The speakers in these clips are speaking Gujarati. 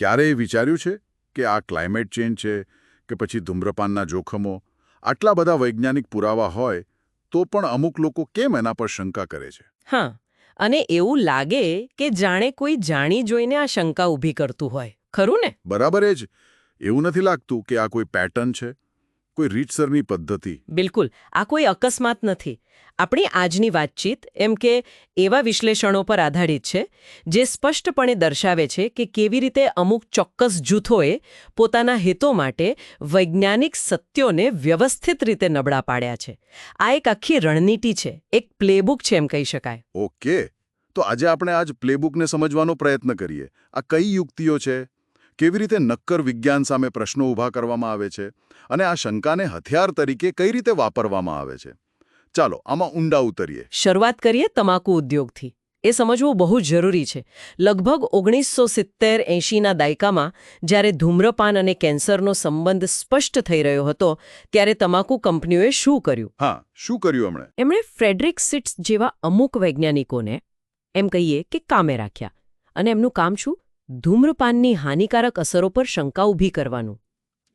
ક્યારેય વિચાર્યું છે કે આ ક્લાઇમેટ ચેન્જ છે કે પછી ધૂમ્રપાનના જોખમો? આટલા બધા વૈજ્ઞાનિક પુરાવા હોય તો પણ અમુક લોકો કેમ એના પર શંકા કરે છે? હા અને એવું લાગે કે જાણે કોઈ જાણી જોઈને આ શંકા ઊભી કરતું હોય. ખરું ને? બરાબર એ જ. એવું નથી લાગતું કે આ કોઈ પેટર્ન છે. કોઈ રીતસરની પદ્ધતિ? બિલકુલ. આ કોઈ અકસ્માત નથી. આપણી આજની વાતચીત એમ કે એવા વિશ્લેષણો પર આધારિત છે જે સ્પષ્ટપણે દર્શાવે છે કે કેવી રીતે અમુક ચોક્કસ જૂથોએ પોતાના હેતો માટે વૈજ્ઞાનિક સત્યોને વ્યવસ્થિત રીતે નબળા પાડ્યા છે. આ એક આખી રણનીતિ છે. એક પ્લેબુક છે એમ કહી શકાય. ઓકે. તો આજે આપણે આજ પ્લેબુકને સમજવાનો પ્રયત્ન કરીએ. આ કઈ યુક્તિઓ છે? કેવી રીતે નક્કર વિજ્ઞાન સામે પ્રશ્નો ઊભા કરવામાં આવે છે અને આ શંકાને હથિયાર તરીકે કઈ રીતે વાપરવામાં આવે છે? ચાલો આમાં ઊંડા ઉતરીએ. શરૂઆત કરીએ તમાકુ ઉદ્યોગથી. એ સમજવું બહુ જરૂરી છે. લગભગ ઓગણીસો સિત્તેર એંશીના દાયકામાં જ્યારે ધૂમ્રપાન અને કેન્સરનો સંબંધ સ્પષ્ટ થઈ રહ્યો હતો ત્યારે તમાકુ કંપનીઓએ શું કર્યું? હા શું કર્યું એમણે? એમણે ફ્રેડરિક સિટ્સ જેવા અમુક વૈજ્ઞાનિકોને એમ કહીએ કે કામે રાખ્યા. અને એમનું કામ શું? ધૂમ્રપાનની હાનિકારક અસરો પર શંકા ઊભી કરવાનું.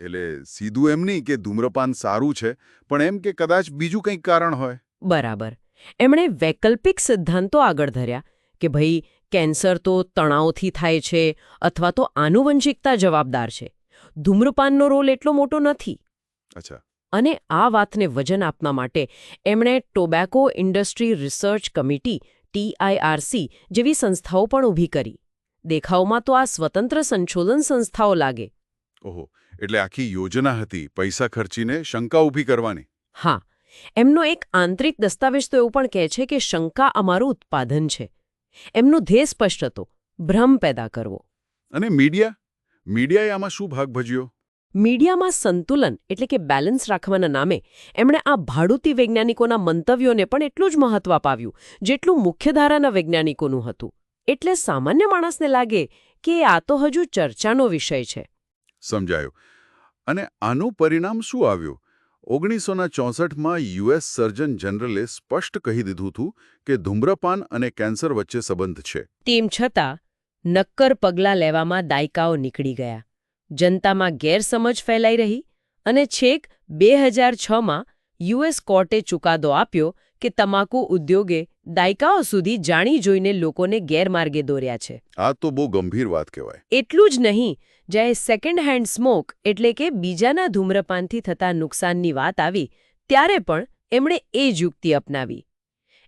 એટલે સીધું એમ નહીં કે ધૂમ્રપાન સારું છે પણ એમ કે કદાચ બીજું કંઈક કારણ હોય. બરાબર. એમણે વૈકલ્પિક સિદ્ધાંતો આગળ ધર્યા કે ભાઈ કેન્સર તો તણાવથી થાય છે અથવા તો આનુવંશિકતા જવાબદાર છે. ધૂમ્રપાનનો રોલ એટલો મોટો નથી. અચ્છા. અને આ વાતને વજન આપવા માટે એમણે tobacco industry research committee TIRC જેવી સંસ્થાઓ પણ ઊભી કરી. દેખાવમાં તો આ સ્વતંત્ર સંશોધન સંસ્થાઓ લાગે. ઓહો એટલે આખી યોજના હતી પૈસા ખર્ચીને શંકા ઊભી કરવાની? હા એમનો એક આંતરિક દસ્તાવેજ તો એવું પણ કહે છે કે શંકા અમારું ઉત્પાદન છે. એમનો ધ્યેય સ્પષ્ટ હતો ભ્રમ પેદા કરવો. અને મીડિયા? મીડિયાએ આમાં શું ભાગ ભજ્યો? મીડિયામાં સંતુલન એટલે કે બેલેન્સ રાખવાના નામે એમણે આ ભાડુતી વૈજ્ઞાનિકોના મંતવ્યોને પણ એટલું જ મહત્વ અપાવ્યું જેટલું મુખ્યધારાના વૈજ્ઞાનિકોનું હતું. એટલે સામાન્ય માણસને લાગે કે આ તો હજુ ચર્ચાનો વિષય છે. સમજાયું. અને આનું પરિણામ શું આવ્યું? ઓગણીસોના ચોસઠમાં યુએસ સર્જન જનરલે સ્પષ્ટ કહી દીધું હતું કે ધૂમ્રપાન અને કેન્સર વચ્ચે સંબંધ છે. તેમ છતાં નક્કર પગલાં લેવામાં દાયકાઓ નીકળી ગયા. જનતામાં ગેરસમજ ફેલાઈ રહી અને છેક બે હજાર છમાં યુએસ કોર્ટે ચુકાદો આપ્યો કે તમાકુ ઉદ્યોગે દાયકાઓ સુધી જાણી જોઈને લોકોને ગેરમાર્ગે દોર્યા છે. આ તો બહુ ગંભીર વાત કહેવાય. એટલું જ નહીં જ્યારે સેકન્ડ હેન્ડ સ્મોક એટલે કે બીજાના ધૂમ્રપાનથી થતા નુકસાનની વાત આવી ત્યારે પણ એમણે એ જ યુક્તિ અપનાવી.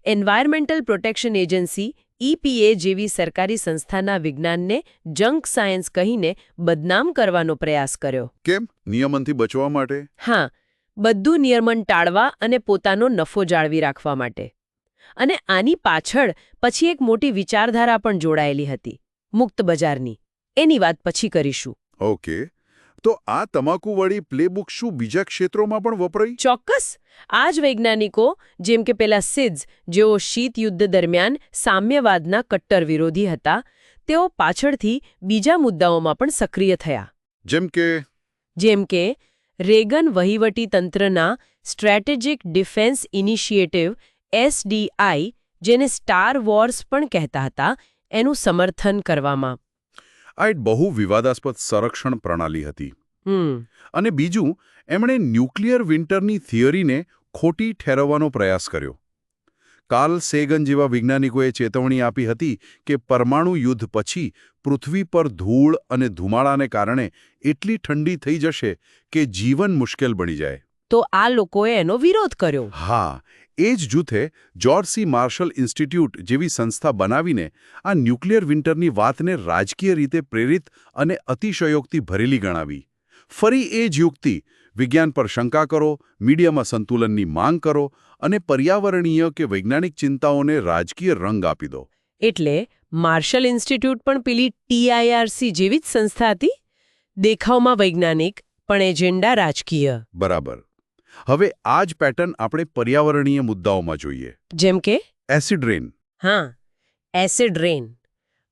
એન્વાયરમેન્ટલ પ્રોટેક્શન એજન્સી ઈપીએ જેવી સરકારી સંસ્થાના વિજ્ઞાનને જંક સાયન્સ કહીને બદનામ કરવાનો પ્રયાસ કર્યો. કેમ? નિયમનથી બચવા માટે? હા બધું નિયમન ટાળવા અને પોતાનો નફો જાળવી રાખવા માટે. અને આની પાછળ પછી એક મોટી વિચારધારા પણ જોડાયેલી હતી મુક્ત બજારની. એની વાત પછી કરીશું. ઓકે. તો આ તમાકુવાળી પ્લેબુક શું બીજા ક્ષેત્રોમાં પણ વપરાય? ચોક્કસ. આ જ વૈજ્ઞાનિકો જેમ કે પેલા સિદ્ધ જેઓ શીત યુદ્ધ દરમિયાન સામ્યવાદના કટ્ટર વિરોધી હતા તેઓ પાછળથી બીજા મુદ્દાઓમાં પણ સક્રિય થયા. જેમ કે? જેમ કે રેગન વહીવટી તંત્રના સ્ટ્રેટેજિક ડિફેન્સ ઇનિશિયેટિવ એસડીઆઈ જેને સ્ટાર વોર્સ પણ કહેતા હતા એનું સમર્થન કરવામાં. આ એક બહુ વિવાદાસ્પદ સંરક્ષણ પ્રણાલી હતી. અને બીજું એમણે ન્યુક્લિયર વિન્ટરની થિયરીને ખોટી ઠેરવવાનો પ્રયાસ કર્યો. કાર્લ સેગન જેવા વૈજ્ઞાનિકોએ ચેતવણી આપી હતી કે પરમાણુ યુદ્ધ પછી પૃથ્વી પર ધૂળ અને ધુમાડાને કારણે એટલી ઠંડી થઈ જશે કે જીવન મુશ્કેલ બની જાય. તો આ લોકોએ એનો વિરોધ કર્યો. હા એ જ જૂથે જોર્જ સી. માર્શલ ઇન્સ્ટિટ્યૂટ જેવી સંસ્થા બનાવીને આ ન્યુક્લિયર વિન્ટરની વાતને રાજકીય રીતે પ્રેરિત અને અતિશયોક્તિ ભરેલી ગણાવી. ફરી એ જ યુક્તિ વિજ્ઞાન પર શંકા કરો મીડિયામાં સંતુલનની માંગ કરો અને પર્યાવરણીય કે વૈજ્ઞાનિક ચિંતાઓને રાજકીય રંગ આપી દો. એટલે માર્શલ ઇન્સ્ટિટ્યૂટ પણ પેલી ટીઆઈઆરસી જેવી જ સંસ્થા હતી? દેખાવમાં વૈજ્ઞાનિક પણ એજેન્ડા રાજકીય. બરાબર. હવે આ જ પેટર્ન આપણે પર્યાવરણીય મુદ્દાઓમાં જોઈએ. જેમ કે? એસિડ રેન હા એસિડ રેન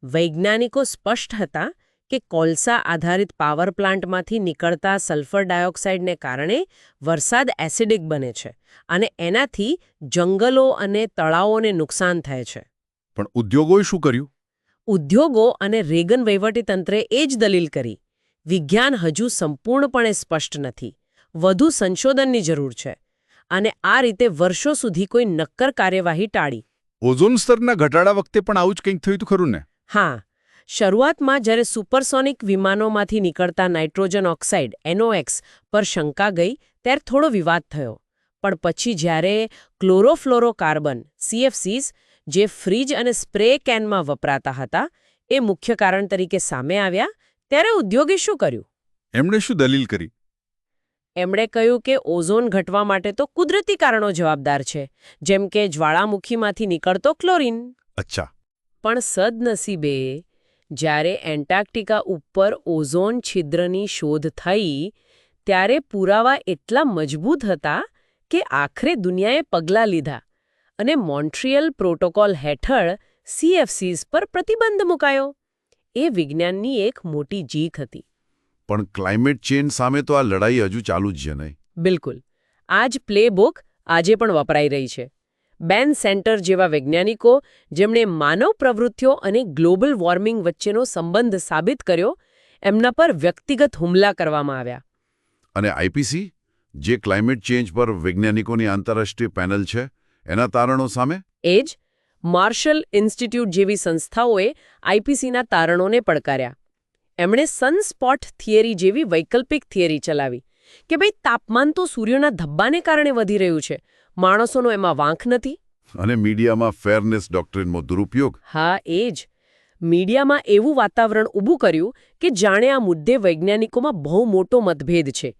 વૈજ્ઞાનિકો સ્પષ્ટ હતા કે કોલસા આધારિત પાવર પ્લાન્ટમાંથી નીકળતા સલ્ફર ડાયોક્સાઇડને કારણે વરસાદ એસિડિક બને છે અને એનાથી જંગલો અને તળાવોને નુકસાન થાય છે. પણ ઉદ્યોગોએ શું કર્યું? ઉદ્યોગો અને રેગન વહીવટીતંત્રે એ જ દલીલ કરી. વિજ્ઞાન હજુ સંપૂર્ણપણે સ્પષ્ટ નથી. વધુ સંશોધનની જરૂર છે. અને આ રીતે વર્ષો સુધી કોઈ નક્કર કાર્યવાહી ટાળી. ઓઝોન સ્તરના ઘટાડા વખતે પણ આવું જ કંઈક થયું હતું ખરું ને? હા. શરૂઆતમાં જ્યારે સુપરસોનિક વિમાનોમાંથી નીકળતા નાઇટ્રોજન ઓક્સાઇડ એનઓએક્સ પર શંકા ગઈ ત્યારે થોડો વિવાદ થયો. પણ પછી જ્યારે ક્લોરોફ્લોરોકાર્બન સીએફસીઝ જે ફ્રીજ અને સ્પ્રે કેનમાં વપરાતા હતા એ મુખ્ય કારણ તરીકે સામે આવ્યા ત્યારે ઉદ્યોગે શું કર્યું? એમણે શું દલીલ કરી? એમણે કહ્યું કે ઓઝોન ઘટવા માટે તો કુદરતી કારણો જવાબદાર છે જેમ કે જ્વાળામુખીમાંથી નીકળતો ક્લોરીન. અચ્છા. પણ સદનસીબે જ્યારે એન્ટાર્કટિકા ઉપર ઓઝોન છિદ્રની શોધ થઈ ત્યારે પુરાવા એટલા મજબૂત હતા કે આખરે દુનિયાએ પગલાં લીધા અને મોન્ટ્રિયલ પ્રોટોકોલ હેઠળ સીએફસીઝ પર પ્રતિબંધ મુકાયો. એ વિજ્ઞાનની એક મોટી જીત હતી. પણ ક્લાઇમેટ ચેન્જ સામે તો આ લડાઈ હજુ ચાલુ જ છે નહીં? બિલકુલ. આ જ પ્લેબુક આજે પણ વપરાઈ રહી છે. બેન સેન્ટર જેવા વૈજ્ઞાનિકો જેમણે માનવ પ્રવૃત્તિઓ અને ગ્લોબલ વોર્મિંગ વચ્ચેનો સંબંધ સાબિત કર્યો એમના પર વ્યક્તિગત હુમલા કરવામાં આવ્યા. અને આઈપીસી જે ક્લાઇમેટ ચેન્જ પર વૈજ્ઞાનિકોની આંતરરાષ્ટ્રીય પેનલ છે એના તારણો સામે? એ જ માર્શલ ઇન્સ્ટિટ્યૂટ જેવી સંસ્થાઓએ આઈપીસીના તારણોને પડકાર્યા. એમણે સનસ્પોટ થિયરી જેવી વૈકલ્પિક થિયરી ચલાવી. કે ભાઈ તાપમાન તો સૂર્યના ધબ્બાને કારણે વધી રહ્યું છે. માણસોનો એમાં વાંક નથી. અને મીડિયામાં ફેરનેસ ડોક્ટ્રિનનો દુરુપયોગ. હા એ જ. મીડિયામાં એવું વાતાવરણ ઊભું કર્યું કે જાણે આ મુદ્દે વૈજ્ઞાનિકોમાં બહુ મોટો મતભેદ છે.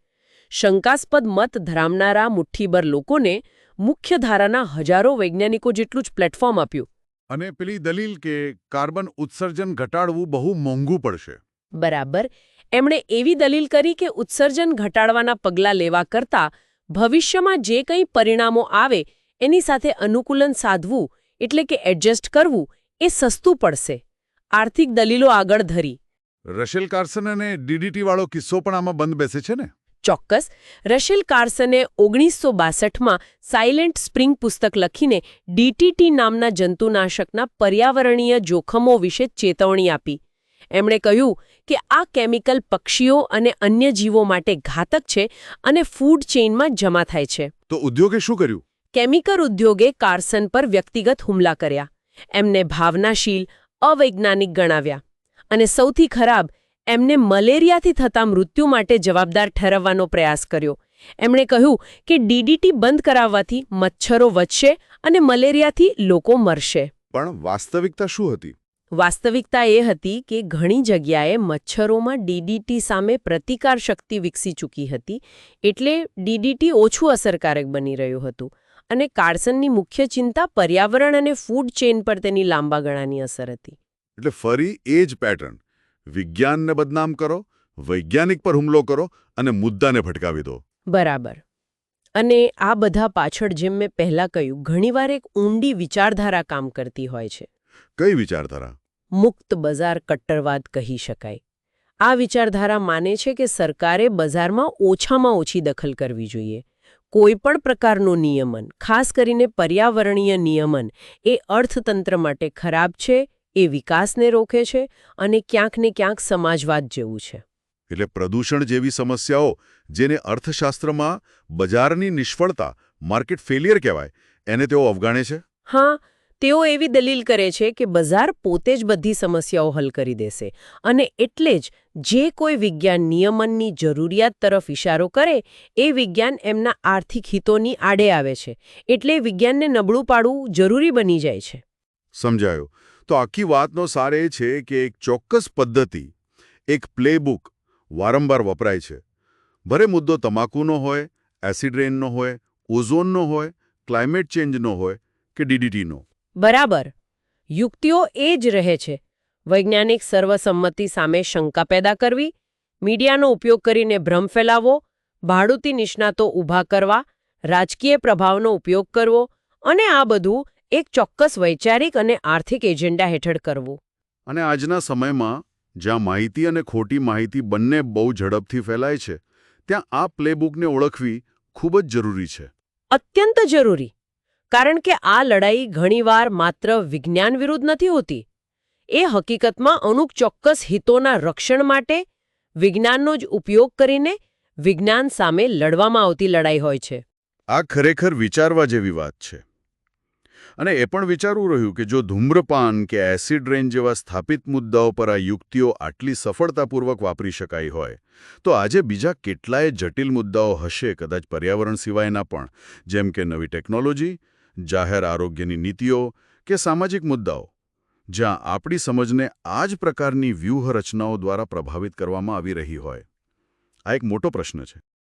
શંકાસ્પદ મત ધરાવનારા મુઠ્ઠીભર લોકોને મુખ્ય ધારાના હજારો વૈજ્ઞાનિકો જેટલું જ પ્લેટફોર્મ આપ્યું. અને પેલી દલીલ કે કાર્બન ઉત્સર્જન ઘટાડવું બહુ મોંઘું પડશે. બરાબર. એમણે એવી દલીલ કરી કે ઉત્સર્જન ઘટાડવાના પગલાં લેવા કરતાં ભવિષ્યમાં જે કંઈ પરિણામો આવે એની સાથે અનુકૂલન સાધવું એટલે કે એડજસ્ટ કરવું એ સસ્તું પડશે. આર્થિક દલીલો આગળ ધરી. રશેલ કાર્સન અને ડીડીટીવાળો કિસ્સો પણ આમાં બંધ બેસે છે ને? ચોક્કસ. રશેલ કાર્સને ઓગણીસો બાસઠમાં સાયલેન્ટ સ્પ્રિંગ પુસ્તક લખીને ડીટીટી નામના જંતુનાશકના પર્યાવરણીય જોખમો વિશે ચેતવણી આપી. એમણે કહ્યું કે આ કેમિકલ પક્ષીઓ અને અન્ય જીવો માટે ઘાતક છે અને ફૂડ ચેઇનમાં જમા થાય છે. તો ઉદ્યોગે શું કર્યું? કેમિકલ ઉદ્યોગે કાર્સન પર વ્યક્તિગત હુમલા કર્યા. એમને ભાવનાશીલ અવૈજ્ઞાનિક ગણાવ્યા. અને સૌથી ખરાબ એમને મલેરિયાથી થતા મૃત્યુ માટે જવાબદાર ઠેરવવાનો પ્રયાસ કર્યો. એમણે કહ્યું કે ડીડીટી બંધ કરાવવાથી મચ્છરો વધશે અને મલેરિયાથી લોકો મરશે. પણ વાસ્તવિકતા શું હતી? વાસ્તવિકતા એ હતી કે ઘણી જગ્યાએ મચ્છરોમાં ડીડીટી સામે પ્રતિકાર શક્તિ વિકસી ચૂકી હતી એટલે ડીડીટી ઓછું અસરકારક બની રહ્યું હતું અને કાર્સનની મુખ્ય ચિંતા પર્યાવરણ અને ફૂડ ચેઇન પર તેની લાંબા ગાળાની અસર હતી. એટલે ફરી એ જ પેટર્ન. વિજ્ઞાનને બદનામ કરો વૈજ્ઞાનિક પર હુમલો કરો અને મુદ્દાને ભટકાવી દો. બરાબર. અને આ બધા પાછળ જેમ મેં પહેલા કહ્યું ઘણીવાર એક ઊંડી વિચારધારા કામ કરતી હોય છે. કઈ વિચારધારા? મુક્ત બજાર કટ્ટરવાદ કહી શકાય. આ વિચારધારા માને છે કે સરકારે બજારમાં ઓછામાં ઓછી દખલ કરવી જોઈએ. કોઈ પણ પ્રકારનું નિયમન ખાસ કરીને પર્યાવરણીય નિયમન એ અર્થતંત્ર માટે ખરાબ છે એ વિકાસને રોકે છે અને ક્યાંક ને ક્યાંક સમાજવાદ જેવું છે. એટલે પ્રદૂષણ જેવી સમસ્યાઓ જેને અર્થશાસ્ત્રમાં બજારની નિષ્ફળતા માર્કેટ ફેલિયર કહેવાય એને તેઓ અવગણે છે? હા તેઓ એવી દલીલ કરે છે કે બજાર પોતે જ બધી સમસ્યાઓ હલ કરી દેશે અને એટલે જ જે કોઈ વિજ્ઞાન નિયમનની જરૂરિયાત તરફ ઇશારો કરે, એ વિજ્ઞાન એમના આર્થિક હિતોની આડે આવે છે, એટલે વિજ્ઞાનને નબળું પાડવું જરૂરી બની જાય છે. સમજાયો. તો આખી વાતનો સાર એ છે કે એક ચોક્કસ પદ્ધતિ, એક પ્લેબુક વારંવાર વપરાય છે. ભરે મુદ્દો તમાકુનો હોય, એસિડ રેનનો હોય, ઓઝોનનો હોય, ક્લાઇમેટ ચેન્જનો હોય કે ડીડીટીનો બરાબર. યુક્તિઓ એ જ રહે છે. વૈજ્ઞાનિક સર્વસંમતિ સામે શંકા પેદા કરવી મીડિયાનો ઉપયોગ કરીને ભ્રમ ફેલાવવો ભાડુતી નિષ્ણાતો ઊભા કરવા રાજકીય પ્રભાવનો ઉપયોગ કરવો અને આ બધું એક ચોક્કસ વૈચારિક અને આર્થિક એજન્ડા હેઠળ કરવું. અને આજના સમયમાં જ્યાં માહિતી અને ખોટી માહિતી બંને બહુ ઝડપથી ફેલાય છે ત્યાં આ પ્લેબુકને ઓળખવી ખૂબ જ જરૂરી છે. અત્યંત જરૂરી. કારણ કે આ લડાઈ ઘણીવાર માત્ર વિજ્ઞાન વિરુદ્ધ નથી હોતી. એ હકીકતમાં અમુક ચોક્કસ હિતોના રક્ષણ માટે વિજ્ઞાનનો જ ઉપયોગ કરીને વિજ્ઞાન સામે લડવામાં આવતી લડાઈ હોય છે. આ ખરેખર વિચારવા જેવી વાત છે. અને એ પણ વિચારવું રહ્યું કે જો ધૂમ્રપાન કે એસિડ રેન જેવા સ્થાપિત મુદ્દાઓ પર આ યુક્તિઓ આટલી સફળતાપૂર્વક વાપરી શકાય હોય, તો આજે બીજા કેટલાય જટિલ મુદ્દાઓ હશે કદાચ પર્યાવરણ સિવાયના પણ, જેમ કે નવી ટેકનોલોજી જાહેર આરોગ્યની નીતિઓ કે સામાજિક મુદ્દાઓ, જ્યાં આપણી સમજને આ જ પ્રકારની વ્યૂહરચનાઓ દ્વારા પ્રભાવિત કરવામાં આવી રહી હોય? આ એક મોટો પ્રશ્ન છે.